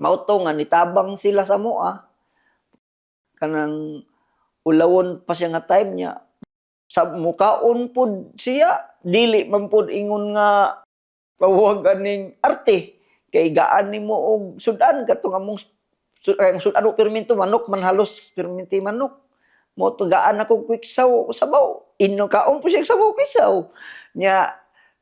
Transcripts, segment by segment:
Mauto nga nitabang sila sa moa. Kanang ulawon pa siya nga time niya. Sa mukaon pud siya, dili man pud ingon nga pawag aning arte. Kay gaan nimo og sudan katong among ang sudan o perminto manok man halos perminti manok. Mo to gaan ako quick saw sabaw. Inno kaon po siya sabaw kisaw. Nya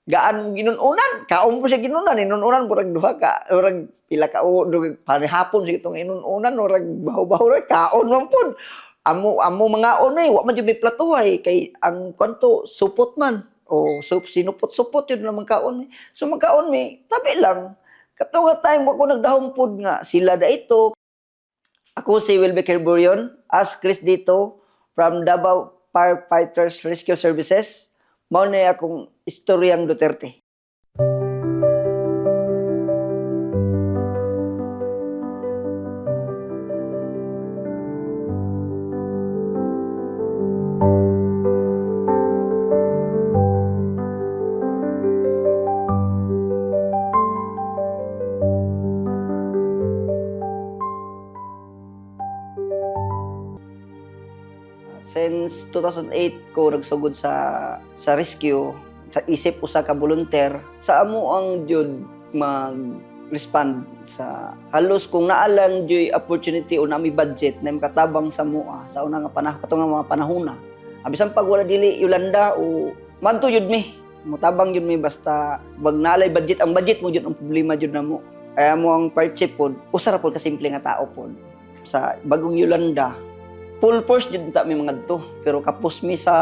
gaan ginununan, kaon po siya ginunan, inununan murag duha ka, murag pila ka o panihapon sa itong inununan, murag baho-baho ra kaon man pud. Amo amo mga onay, wa man jud may platuhay kay ang kwanto supot man. O sup sinupot-supot yun naman kaon. eh. So magkaon mi, tabi lang. Katong time wa ko nagdahom pud nga sila da ito. Ako si Wilby Kerburion, as Chris dito from Davao Firefighters Rescue Services. Mao na akong istoryang Duterte. Since 2008 ko nagsugod sa sa rescue sa isip usa ka volunteer sa amo ang jud mag respond sa halos kung naalang joy opportunity o nami budget na makatabang sa mua sa una nga panahon katong mga panahona abisan pag wala dili Yolanda o manto jud mi mutabang jud mi basta wag nalay budget ang budget mo jud ang problema jud namo kaya mo ang part pod usa ra pod ka simple nga tao pod. Sa bagong Yolanda full force jud ta mi mga to pero kapos mi sa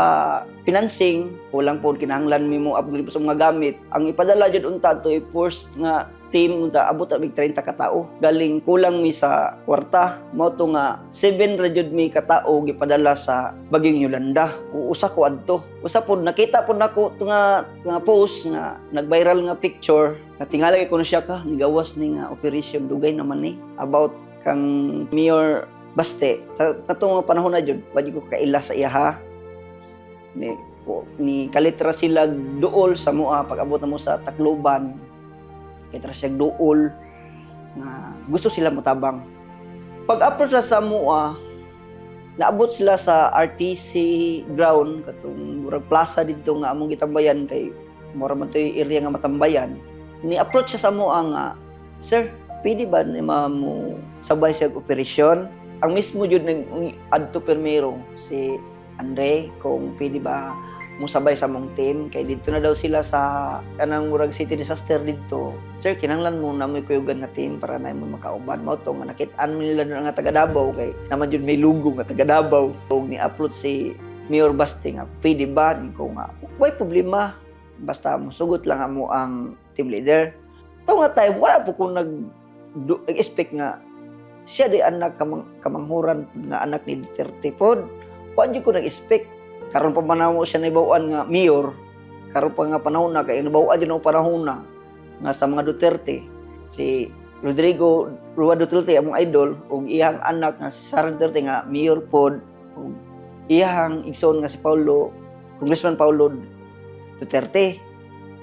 financing kulang po kinahanglan mi mo upgrade sa mga gamit. Ang ipadala jud unta to i force nga team unta abot abig 30 ka tao. Galing kulang mi sa kwarta mao to nga 7 ra jud mi ka tao gipadala sa Bagyong Yolanda. Usa ko adto. Usa pod nakita pod nako nga nga post nga nag-viral nga picture. Nga tingala ko na siya ka nigawas ni nga operation dugay naman ni about kang Mayor Baste, sa katong panahon na jud, wadi ko kaila sa iya ha. Ni, o, ni kalitra sila duol sa mua pag abot na mo sa Tacloban. Kalitra siya duol nga gusto sila motabang. Pag approach na sa mua, naabot sila sa RTC ground katong murag plaza didto nga among gitambayan kay mura man to yung area nga matambayan. Ni approach siya sa mua nga, Sir, pwede ba ni mo sabay siya operasyon? Ang mismo jud nang adto permero si Andre kung pwede ba mo sabay sa mong team. Kay dito na daw sila sa kanang murag city disaster dito. Sir kinahanglan mo na may kuyugan nga team para na mo makauban. Mo to nga nakit-an mo nila nga taga Davao kay naman jud may lugo nga taga Davao. Kung ni-upload si Mayor Basti nga pwede ba? Ni ko nga way problema? Basta mo sugot lang mo ang team leader. To nga time wala po ko nag nag-expect nga siya di anak kamang, kamanghuran nga anak ni Duterte. Pod wa di ko nag-expect. Karon pa man mo siya naibawan nga mayor karon pa nga panahon na kay nabawa din ang panahon na nga sa mga Duterte. Si Rodrigo Rua Duterte among idol ug iyang anak nga si Sara Duterte nga mayor pod ug iyang igsoon nga si Paulo Congressman Paulo Duterte.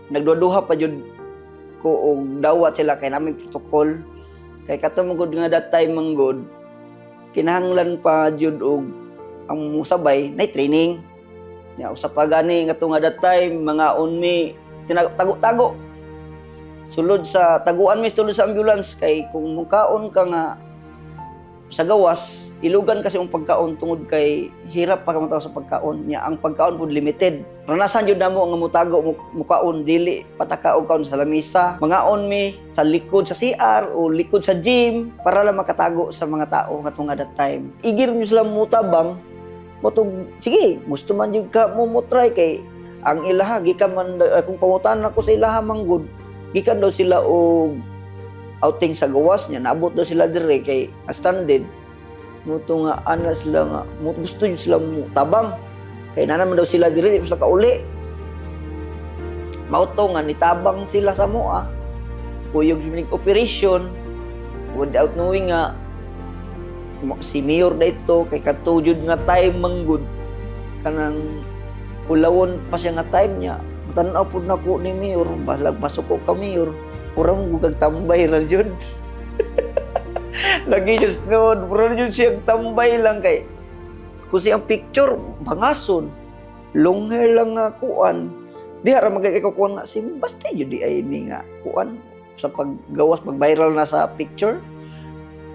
Nagduduha pa jud ko og dawat sila kay namin protocol kay katumugod nga time manggod kinahanglan pa jud og ang musabay na training. Ya usa pa gani nga nga that time mga unmi tago-tago. Sulod sa taguan mi sulod sa ambulance kay kung mukaon ka nga sa gawas ilugan kasi ang pagkaon tungod kay hirap pa ka sa pagkaon niya. Ang pagkaon pud limited. Ranasan jud namo nga mutago mu- mukaon dili patakaog kaon sa lamisa. Mangaon mi sa likod sa CR o likod sa gym para lang makatago sa mga tao katong nga that time. Igir nyo sila mutabang motong sige gusto man jud ka mo mo try kay ang ilaha gikan man uh, kung pangutan ako sa ilaha manggod gikan daw sila og outing sa gawas niya naabot daw sila dire kay stranded muto nga ana sila nga mo gusto yun sila mo tabang. Kay na naman daw sila dire di sila kauli? Mauto nga nitabang sila sa moa kuyog yung operation without knowing nga. Si mayor dito kay katujud nga time manggod kanang ulawon pa siya nga time niya. Tanaw pud nako ni mayor balag masuk ko ka mayor. Kurang gugag tambay ra jud lagi siya snood pero yun siya tambay lang kay kung siyang picture bangason long hair lang nga kuan. Di hara magkakakuan nga si basta yun di ay ni nga kuan. Sa paggawas pag viral na sa picture.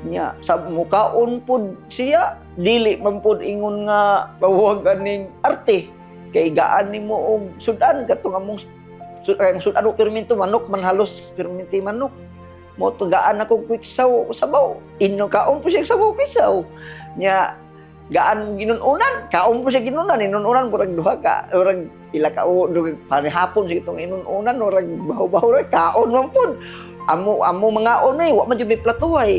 Niya sa mukaon pud siya dili man pud ingon nga tawag aning arte. Kay gaan nimo og sudan katong among ang sudan o perminto manok man halos perminti manok mo gaan ako quick saw sabaw. Inno kaon po siya sabaw kisaw nya gaan ginununan. Kaon po siya ginunan inununan murag duha ka murag ila ka o durag panihapon sa itong inununan murag bahaw-bahaw ra kaon man pud amo amo mga onay wa man jud may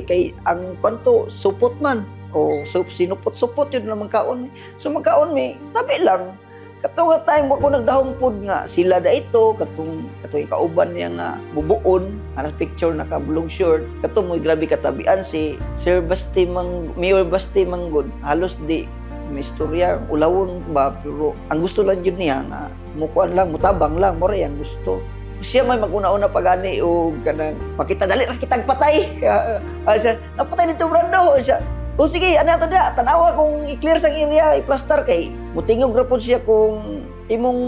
kay ang kwanto supot man. O sup sinupot-supot yun naman kaon so magkaon mi tabi lang katong time ko nagdahom pod nga. Sila da ito katong katong ikauban niya nga bubuon ana picture naka blue shirt katong mo grabe katabian si Sir Basti Mang Mayor Basti Manggod halos di may istorya ulawon ba pero ang gusto lang yun niya nga mukuan lang mutabang lang mo ang gusto. Siya may maguna-una pagani o kanang makita dali ra kitag patay. Ah siya napatay dito brando. Siya o sige, ano to da, tanawa kung i-clear sang area, i-plaster kay. Mutingog ra pod siya kung imong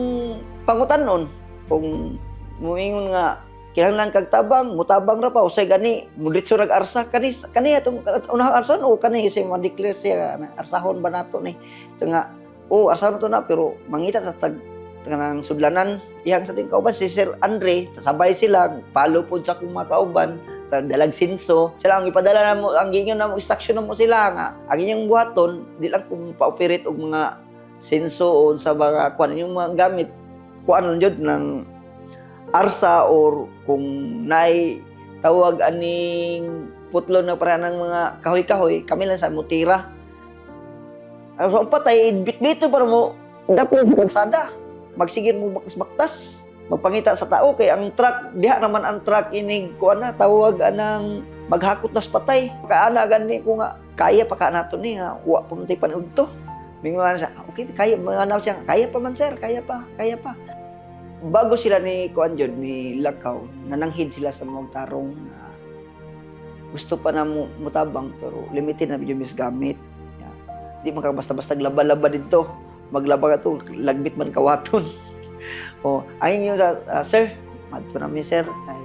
pangutanon. Kung muingon nga, kinahanglan kag tabang, mutabang ra pa, usay gani, muditso rag arsa, kani, kani atong unahang arsan, o kani, say ma-declare siya, na arsahon ba nato ni. Ito nga, o, arsahon to na, pero mangita sa tag, kanang sudlanan, ihang sa ating kauban, si Sir Andre, sabay sila, palo po sa kung mga kauban, dalag sinso. Sila ang ipadala na mo ang gingon na mo instruction na mo sila nga. Ang inyong buhaton di lang kung pa-operate og mga sinso o sa mga kuan yung mga gamit kuan lang jud ng arsa or kung nay tawag aning putlo na para ng mga kahoy-kahoy kami lang sa mutira ang patay bit-bito para mo dapo sada magsigir mo baktas-baktas magpangita sa tao kay ang truck diha naman ang truck inig kuan na tawag anang maghakot nas patay. Kaana gani ko nga kaya pa ka nato ni nga wa tay panood to siya okay kaya mga siya kaya pa man sir kaya pa kaya pa. Bago sila ni kuan jud ni Lakaw nananghid sila sa mga tarong na gusto pa na mutabang pero limited na medyo misgamit. Yeah. di man ka basta-basta laba-laba dito. Maglaba ka to lagbit man kawaton o, ayun yung sa, ah, sir, madto namin sir, ay,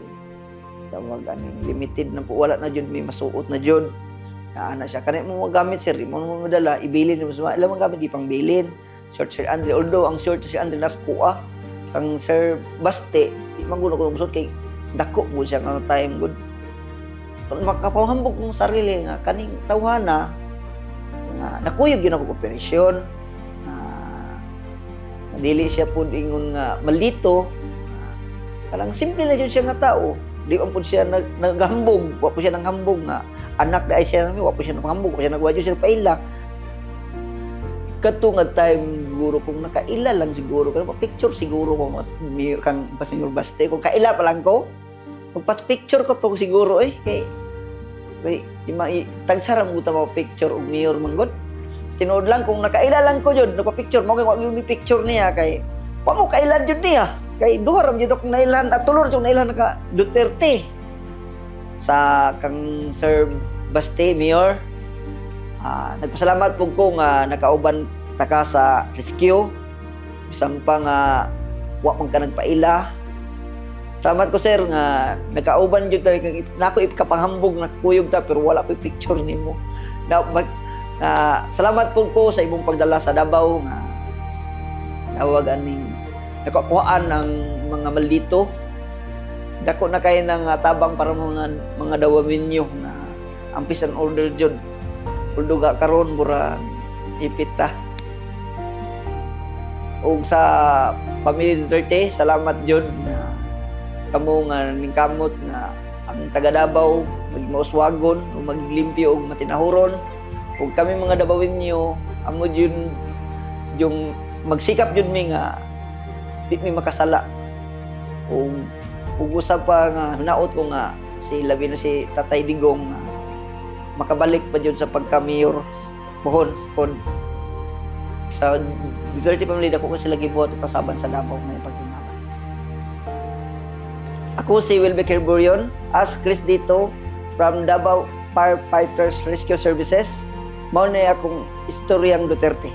tawag aning limited na po, wala na dyan, may masuot na dyan. Kaana siya, kanay mo magamit sir, mo mo madala, ibilin mo sa alam gamit, di pang bilin. Short Sir Andre, although ang short Sir Andre nas kuha, kang Sir Baste, di man gulo ko musot. Kay dako mo siya nga time good. Makapahambog mong sarili nga kaning tawhana nga nakuyog yun ako operasyon dili siya pud ingon nga malito. Kanang simple na jud siya nga tao. Di man pud siya nag naghambog. Wa po siya nanghambog nga anak dai siya nami wa po siya nanghambog wa siya nagwadyo siya paila. Kato nga time siguro kung nakaila lang siguro kaya picture siguro ko kang pasingur baste kung kaila pa lang ko pag picture ko to siguro eh. Kay kay ima tagsara mo ta picture og mayor manggod tinuod lang kung nakaila lang ko jud nagpa-picture mo kay wa yung picture niya kay wa mo kailan jud niya? Kay duha ra jud ako nailan at tulor jud nailan naka Duterte. Sa kang Sir Baste Mayor. Ah, nagpasalamat pug ko nga nakauban taka sa rescue. Bisan pa nga wa man ka nagpaila. Salamat ko sir nga nakauban jud tayo kag nako ipkapanghambog nakuyog ta pero wala ko picture nimo. Na mag, Uh, salamat po ko sa imong pagdala sa Davao nga nawag aning nakakuhaan ng mga maldito. Dako na kay ng uh, tabang para mga mga dawamin nyo na peace and order jud. Although ga karon mura ipita ug sa pamilya Duterte salamat jud na kamo nga ning kamot nga ang taga Davao maging mauswagon o maglimpyo og matinahuron ug kami mga dabawin niyo. Amo yun yung magsikap yun mi nga di mi makasala. Ug usab pa nga naot ko nga si labi na si Tatay Digong nga makabalik pa yun sa pagka-mayor. Pohon pohon sa Duterte family dako ko sila gibuhat kasaban sa Davao nga pagtingalan ako si Wilbe Kerburion as Chris dito from Davao Firefighters Rescue Services. Mao na akong istoryang Duterte.